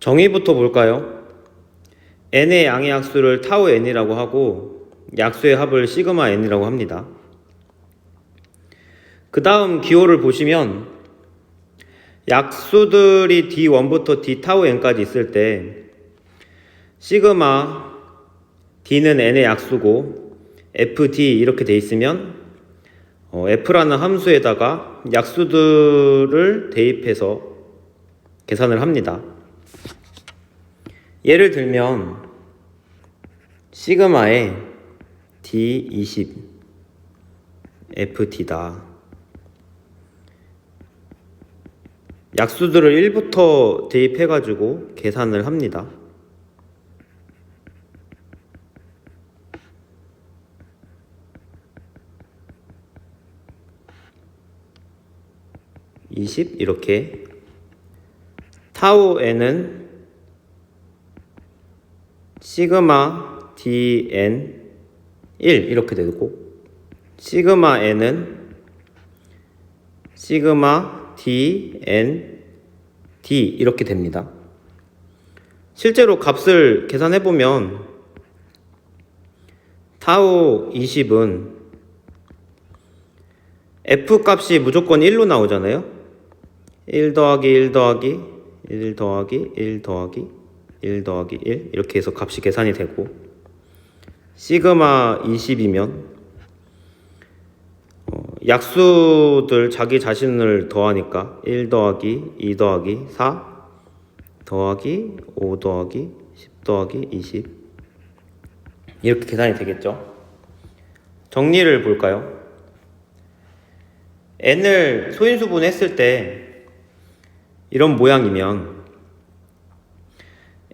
정의부터 볼까요? n의 양의 약수를 타우 n이라고 하고 약수의 합을 시그마 n이라고 합니다. 그 다음 기호를 보시면 약수들이 d1부터 d 타우 n까지 있을 때 시그마 d는 n의 약수고 fd 이렇게 돼 있으면 어, f라는 함수에다가 약수들을 대입해서 계산을 합니다. 예를 들면 시그마에 D20 FT다. 약수들을 1부터 대입해가지고 계산을 합니다. (20) 이렇게 타우 n은 시그마 dn 1 이렇게 되고 시그마 n은 시그마 dn d 이렇게 됩니다. 실제로 값을 계산해 보면 타우 20은 f 값이 무조건 1로 나오잖아요. 1 더하기 1 더하기 1 더하기 1 더하기 1 더하기 1 이렇게 해서 값이 계산이 되고 시그마 20이면 어, 약수들 자기 자신을 더하니까 1 더하기 2 더하기 4 더하기 5 더하기 10 더하기 20 이렇게 계산이 되겠죠. 정리를 볼까요? n을 소인수분 했을 때 이런 모양이면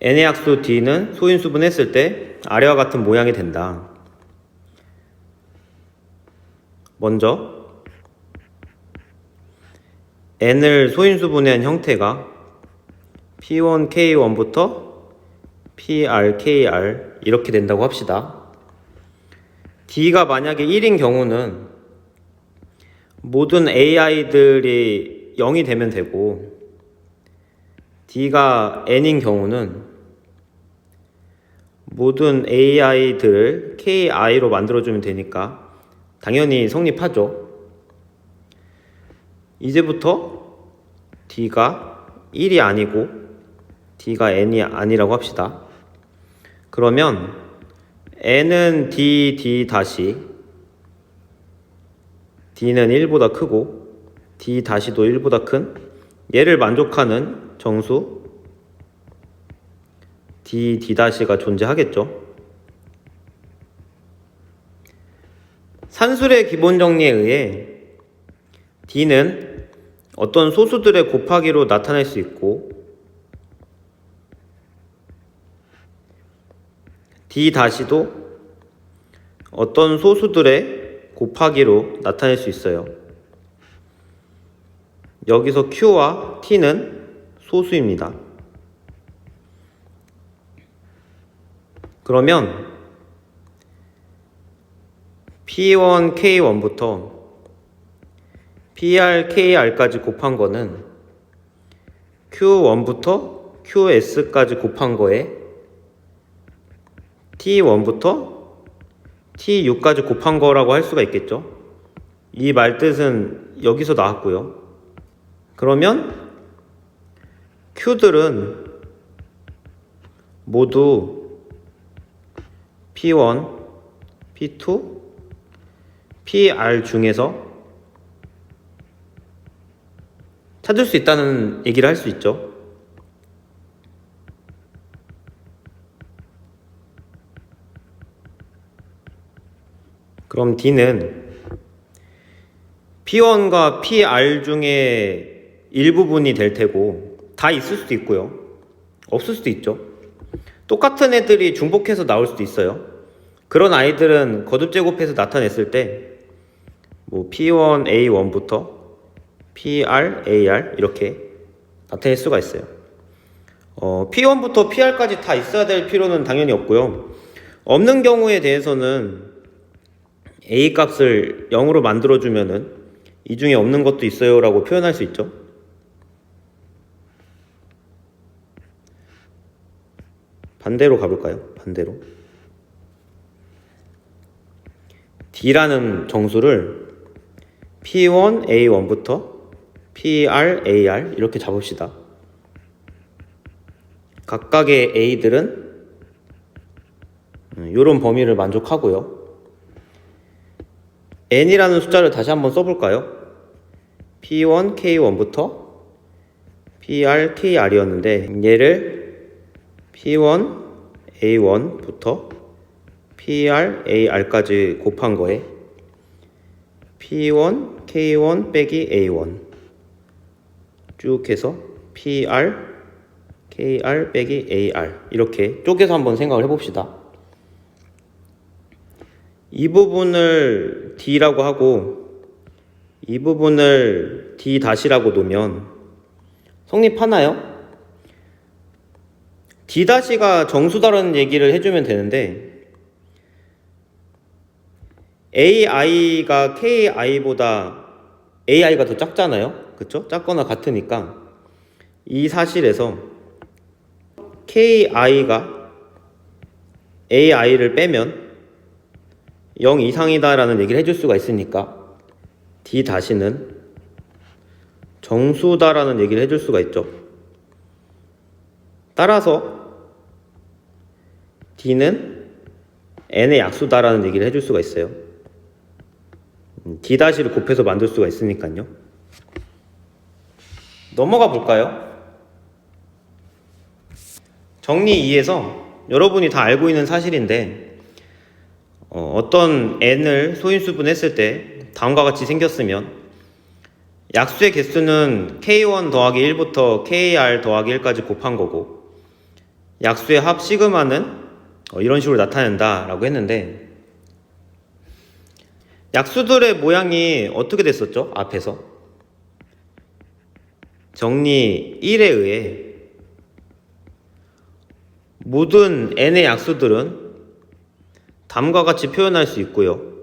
n의 약수 d는 소인수분 했을 때 아래와 같은 모양이 된다. 먼저 n을 소인수분한 형태가 p1k1부터 prkr 이렇게 된다고 합시다. d가 만약에 1인 경우는 모든 ai들이 0이 되면 되고 d가 n인 경우는 모든 ai들을 ki로 만들어주면 되니까 당연히 성립하죠. 이제부터 d가 1이 아니고 d가 n이 아니라고 합시다. 그러면 n은 d, d 다시 d는 1보다 크고 d 다시도 1보다 큰 얘를 만족하는 정수 d, d 다시가 존재하겠죠. 산술의 기본 정리에 의해 d는 어떤 소수들의 곱하기로 나타낼 수 있고 d 다시도 어떤 소수들의 곱하기로 나타낼 수 있어요. 여기서 q와 t는 소수입니다. 그러면 P1, K1부터 PR, KR까지 곱한 거는 Q1부터 QS까지 곱한 거에 T1부터 T6까지 곱한 거라고 할 수가 있겠죠. 이 말뜻은 여기서 나왔고요. 그러면 Q들은 모두 P1, P2, PR 중에서 찾을 수 있다는 얘기를 할 수 있죠. 그럼 D는 P1과 PR 중에 일부분이 될 테고 다 있을 수도 있고요. 없을 수도 있죠. 똑같은 애들이 중복해서 나올 수도 있어요. 그런 아이들은 거듭 제곱해서 나타냈을 때 뭐 P1 A1부터 PR AR 이렇게 나타낼 수가 있어요. 어, P1부터 PR까지 다 있어야 될 필요는 당연히 없고요. 없는 경우에 대해서는 A 값을 0으로 만들어주면은 이 중에 없는 것도 있어요 라고 표현할 수 있죠. 반대로 가볼까요? 반대로. D라는 정수를 P1, A1부터 PR, AR 이렇게 잡읍시다. 각각의 A들은 이런 범위를 만족하고요. N이라는 숫자를 다시 한번 써볼까요? P1, K1부터 PR, KR이었는데 얘를 P1, A1부터 PR, AR까지 곱한 거에 P1, K1 빼기 A1 쭉 해서 PR, KR 빼기 AR 이렇게 쪼개서 한번 생각을 해봅시다. 이 부분을 D라고 하고 이 부분을 D 다시라고 놓으면 성립하나요? D 다시가 정수다라는 얘기를 해주면 되는데 AI가 KI보다 AI가 더 작잖아요. 그쵸? 작거나 같으니까 이 사실에서 KI가 AI를 빼면 0 이상이다라는 얘기를 해줄 수가 있으니까 D 다시는 정수다라는 얘기를 해줄 수가 있죠. 따라서 D는 N의 약수다라는 얘기를 해줄 수가 있어요. 음, D 다시를 곱해서 만들 수가 있으니까요. 넘어가 볼까요? 정리 2에서 여러분이 다 알고 있는 사실인데 어, 떤 n을 소인수분 했을 때 다음과 같이 생겼으면 약수의 개수는 k1 더하기 1부터 kr 더하기 1까지 곱한 거고 약수의 합 시그마는 어, 이런 식으로 나타낸다 라고 했는데 약수들의 모양이 어떻게 됐었죠? 앞에서 정리 1에 의해 모든 n의 약수들은 다음과 같이 표현할 수 있고요.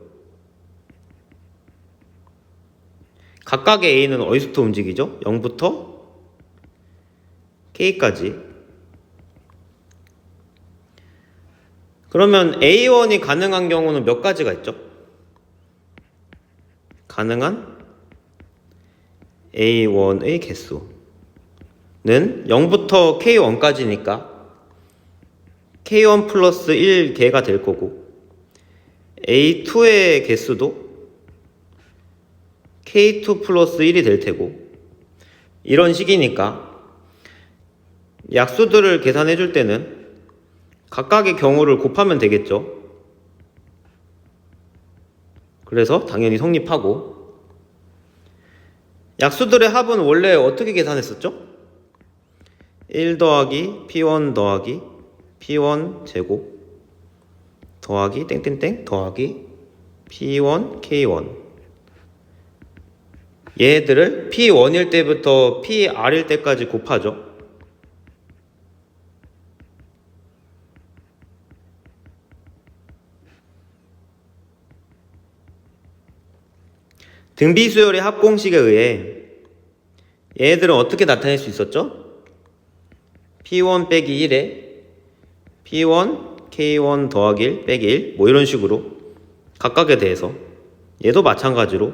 각각의 a는 어디서부터 움직이죠? 0부터 k까지. 그러면 a1이 가능한 경우는 몇 가지가 있죠? 가능한 a1의 개수는 0부터 k1까지니까 k1 플러스 1개가 될 거고 A2의 개수도 K2 플러스 1이 될 테고 이런 식이니까 약수들을 계산해 줄 때는 각각의 경우를 곱하면 되겠죠. 그래서 당연히 성립하고 약수들의 합은 원래 어떻게 계산했었죠? 1 더하기 P1 더하기 P1 제곱 더하기 땡땡땡 더하기 P1 K1 얘들을 P1일 때부터 PR일 때까지 곱하죠. 등비수열의 합공식에 의해 얘들은 어떻게 나타낼 수 있었죠? P1 빼기 1에 P1 K1 더하기 1 빼기 1 뭐 이런 식으로 각각에 대해서 얘도 마찬가지로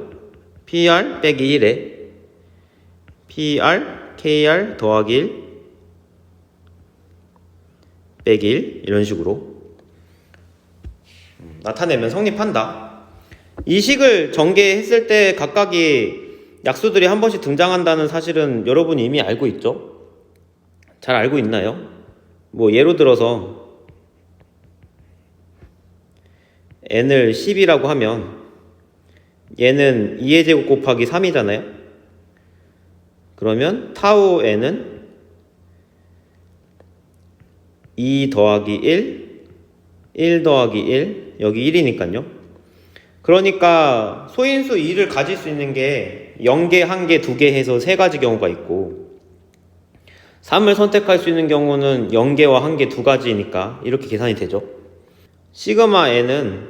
PR 빼기 1에 PR KR 더하기 1 빼기 1 이런 식으로 나타내면 성립한다. 이 식을 전개했을 때 각각이 약수들이 한 번씩 등장한다는 사실은 여러분이 이미 알고 있죠? 잘 알고 있나요? 뭐 예로 들어서 n을 10이라고 하면 얘는 2의 제곱 곱하기 3이잖아요. 그러면 타우 n은 2 더하기 1, 1 더하기 1, 여기 1이니까요. 그러니까 소인수 2를 가질 수 있는 게 0개, 1개, 2개 해서 3가지 경우가 있고 3을 선택할 수 있는 경우는 0개와 1개, 2가지니까 이렇게 계산이 되죠. 시그마 n은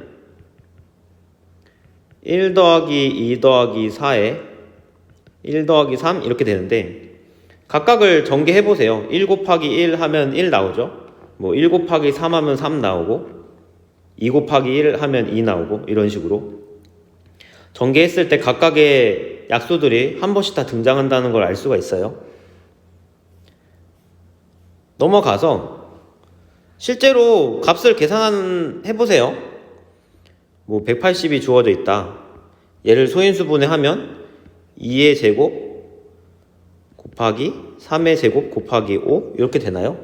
1 더하기 2 더하기 4에 1 더하기 3 이렇게 되는데 각각을 전개해 보세요. 1 곱하기 1 하면 1 나오죠. 뭐 1 곱하기 3 하면 3 나오고 2 곱하기 1 하면 2 나오고 이런 식으로 전개했을 때 각각의 약수들이 한 번씩 다 등장한다는 걸 알 수가 있어요. 넘어가서 실제로 값을 계산해 보세요. 뭐 180이 주어져 있다. 얘를 소인수분해 하면 2의 제곱 곱하기 3의 제곱 곱하기 5 이렇게 되나요?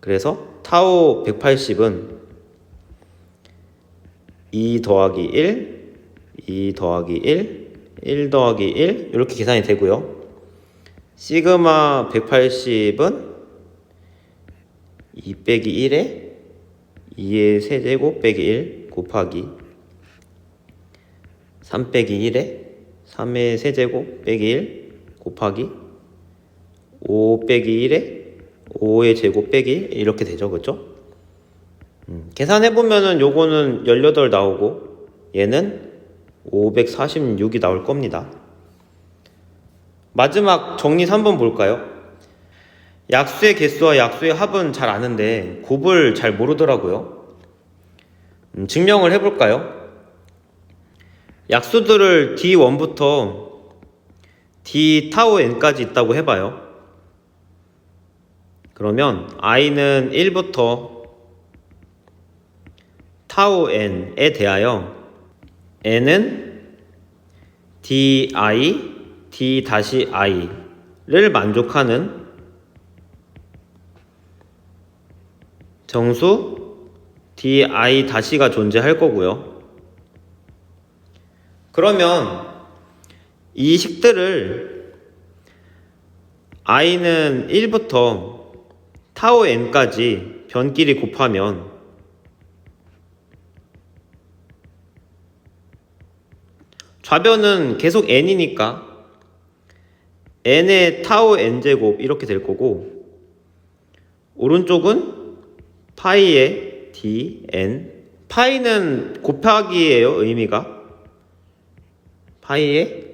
그래서 타우 180은 2 더하기 1, 2 더하기 1, 1 더하기 1 이렇게 계산이 되고요. 시그마 180은 2 빼기 1에 2의 세제곱 빼기 1 곱하기 3 빼기 1에 3의 세제곱 빼기 1 곱하기 5 빼기 1에 5의 제곱 빼기 1 이렇게 되죠 그죠? 음, 계산해보면은 요거는 18 나오고 얘는 546이 나올 겁니다 마지막 정리 3번 볼까요? 약수의 개수와 약수의 합은 잘 아는데 곱을 잘 모르더라고요. 음, 증명을 해볼까요? 약수들을 D1부터 D 타우 n까지 있다고 해봐요. 그러면 i는 1부터 타우 n에 대하여 n은 di d 다시 i를 만족하는 정수 di 다시가 존재할 거고요. 그러면 이 식들을 i는 1부터 타우 n까지 변끼리 곱하면 좌변은 계속 n이니까 n의 타우 n제곱 이렇게 될 거고 오른쪽은 파이의 d n 파이는 곱하기예요 의미가. 파이의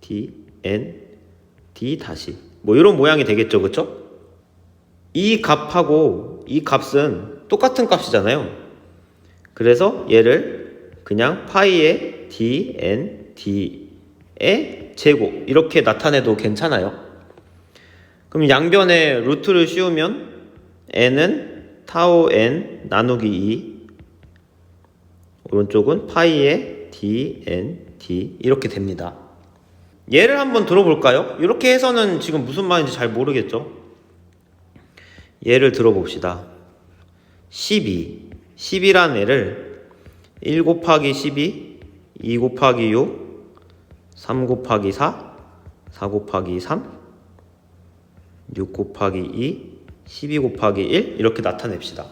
d n d 다시. 뭐 이런 모양이 되겠죠 그쵸? 이 값하고 이 값은 똑같은 값이잖아요. 그래서 얘를 그냥 파이의 d n d의 제곱 이렇게 나타내도 괜찮아요 그럼 양변에 루트를 씌우면 n은 타우 n 나누기 2 오른쪽은 파이의 d n d 이렇게 됩니다. 예를 한번 들어볼까요? 이렇게 해서는 지금 무슨 말인지 잘 모르겠죠? 예를 들어봅시다. 12 10이란 애를 1 곱하기 12 2 곱하기 6 3 곱하기 4 4 곱하기 3 6 곱하기 2 12 곱하기 1 이렇게 나타냅시다.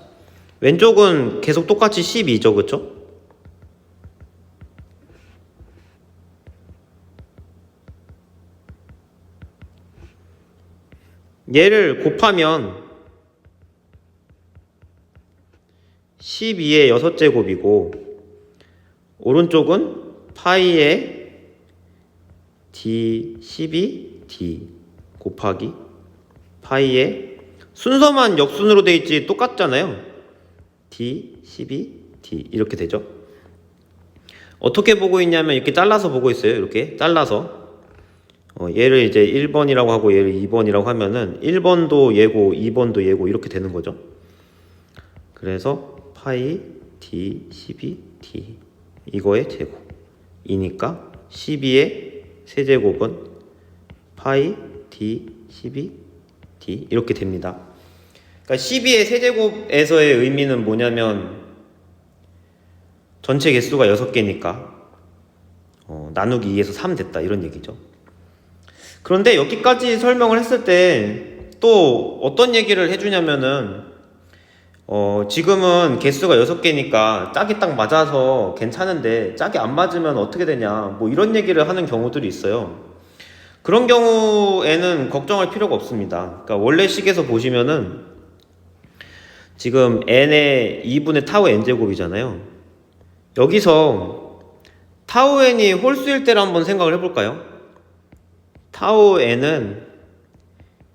왼쪽은 계속 똑같이 12죠, 그쵸? 얘를 곱하면 12의 6제곱이고 오른쪽은 파이의 d 12 d 곱하기 파이의 순서만 역순으로 돼 있지 똑같잖아요. D, 12, D 이렇게 되죠. 어떻게 보고 있냐면 이렇게 잘라서 보고 있어요. 이렇게 잘라서 어, 얘를 이제 1번이라고 하고 얘를 2번이라고 하면은 1번도 얘고 2번도 얘고 이렇게 되는 거죠. 그래서 파이 D, 12, D 이거의 제곱 이니까 12의 세제곱은 파이 D, 12, D 이렇게 됩니다. 그러니까 12의 세제곱에서의 의미는 뭐냐면 전체 개수가 6개니까 어, 나누기 2에서 3 됐다 이런 얘기죠. 그런데 여기까지 설명을 했을 때 또 어떤 얘기를 해주냐면은 어, 지금은 개수가 6개니까 짝이 딱 맞아서 괜찮은데 짝이 안 맞으면 어떻게 되냐 뭐 이런 얘기를 하는 경우들이 있어요. 그런 경우에는 걱정할 필요가 없습니다. 그러니까 원래 식에서 보시면은 지금 n의 2분의 타우 n제곱이잖아요. 여기서 타우 n이 홀수일 때를 한번 생각을 해볼까요? 타우 n은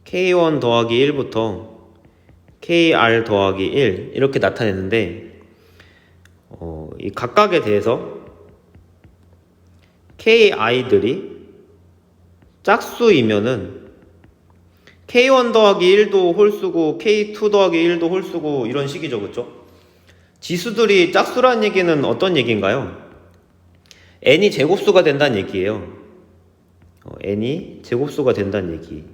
k1 더하기 1부터 kr 더하기 1 이렇게 나타냈는데 어, 이 각각에 대해서 ki들이 짝수이면은 k1 더하기 1도 홀수고 k2 더하기 1도 홀수고 이런 식이죠 그쵸? 지수들이 짝수라는 얘기는 어떤 얘기인가요? n이 제곱수가 된다는 얘기예요 어, n이 제곱수가 된다는 얘기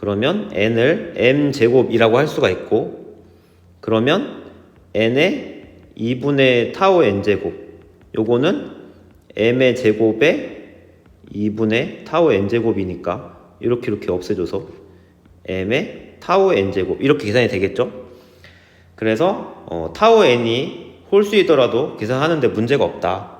그러면 n을 m 제곱이라고 할 수가 있고 그러면 n의 2분의 타우 n 제곱 요거는 m의 제곱에 2분의 타우 n 제곱이니까 이렇게 이렇게 없애줘서 m의 타우 n 제곱 이렇게 계산이 되겠죠? 그래서 어, 타우 n이 홀수이더라도 계산하는데 문제가 없다.